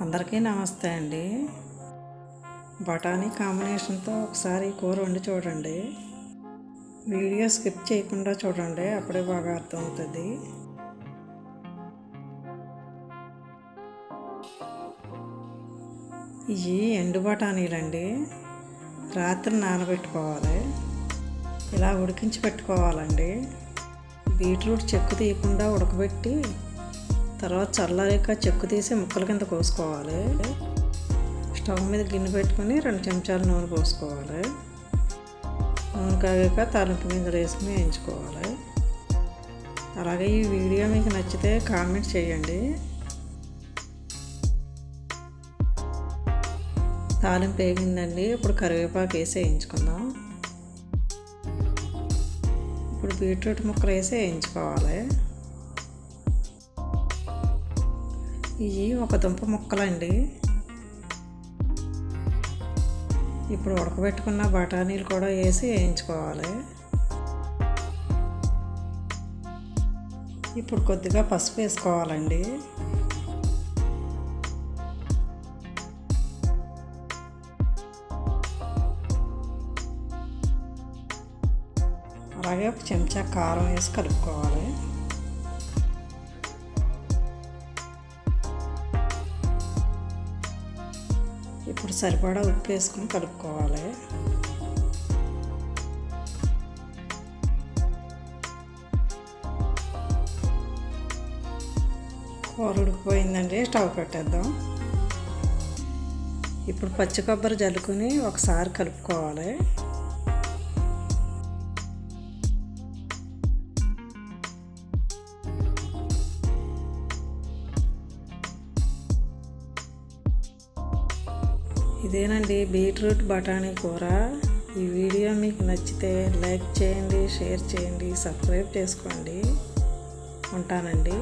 అందరికీ నమస్తే అండి. బఠానీ కాంబినేషన్తో ఒకసారి కూర వండి చూడండి. వీడియో స్కిప్ చేయకుండా చూడండి అప్పుడే బాగా అర్థమవుతుంది. ఇవి ఎండు బఠానీలండి. రాత్రి నానబెట్టుకోవాలి. ఇలా ఉడికించి పెట్టుకోవాలండి. బీట్రూట్ చెక్కు తీయకుండా ఉడకబెట్టి తర్వాత చల్లారాక చెక్కు తీసి ముక్కల కింద కోసుకోవాలి స్టవ్ మీద గిన్నె పెట్టుకొని రెండు చెంచాలు నూనె పోసుకోవాలి. నూనె కాగాక తాలింపు గింజలు వేసుకుని వేయించుకోవాలి. అలాగే ఈ వీడియో మీకు నచ్చితే కామెంట్ చేయండి. తాలింపు వేగిందండి. ఇప్పుడు కరివేపాకు వేసి వేయించుకుందాం. ఇప్పుడు బీట్రూట్ ముక్కలు వేసి వేయించుకోవాలి. ఇవి ఒక దుంప ముక్కలండి. ఇప్పుడు ఉడకబెట్టుకున్న బఠానీలు కూడా వేసి వేయించుకోవాలి. ఇప్పుడు కొద్దిగా పసుపు వేసుకోవాలండి. అలాగే ఒక చెంచా కారం వేసి కలుపుకోవాలి. ఇప్పుడు సరిపడా ఉప్పు వేసుకొని కలుపుకోవాలి. కూర ఉడికిపోయిందండి స్టవ్ పెట్టేద్దాం. ఇప్పుడు పచ్చి కొబ్బరి జల్లుకొని ఒకసారి కలుపుకోవాలి. ఇదేనండి బీట్రూట్ బఠానీ కూర. ఈ వీడియో మీకు నచ్చితే లైక్ చేయండి షేర్ చేయండి సబ్స్క్రైబ్ చేసుకోండి. ఉంటానండి.